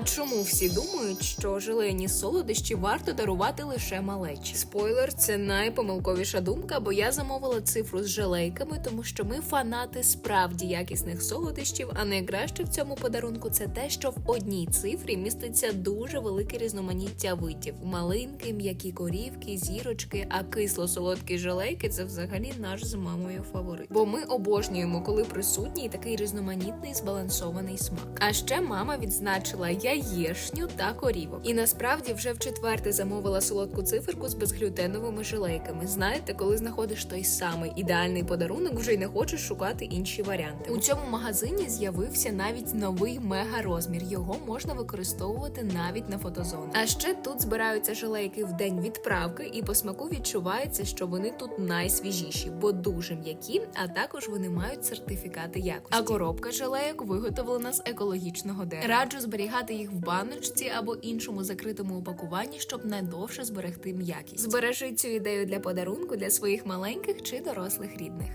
А чому всі думають, що желейні солодощі варто дарувати лише малечі? Спойлер, це найпомилковіша думка, бо я замовила цифру з желейками, тому що ми фанати справді якісних солодощів. А найкраще в цьому подарунку це те, що в одній цифрі міститься дуже велике різноманіття видів: малинки, м'які корівки, зірочки, а кисло-солодкі желейки це взагалі наш з мамою фаворит. Бо ми обожнюємо, коли присутній такий різноманітний збалансований смак. А ще мама відзначила яєшню та корівок. І насправді вже в четверте замовила солодку циферку з безглютеновими желейками. Знаєте, коли знаходиш той самий ідеальний подарунок, вже й не хочеш шукати інші варіанти. У цьому магазині з'явився навіть новий мега розмір. Його можна використовувати навіть на фотозону. А ще тут збираються желейки в день відправки, і по смаку відчувається, що вони тут найсвіжіші, бо дуже м'які, а також вони мають сертифікати якості. А коробка желейок виготовлена з екологічного дерева. Раджу зберігати їх в баночці або іншому закритому упакуванні, щоб надовше зберегти м'якість. Збережи цю ідею для подарунку для своїх маленьких чи дорослих рідних.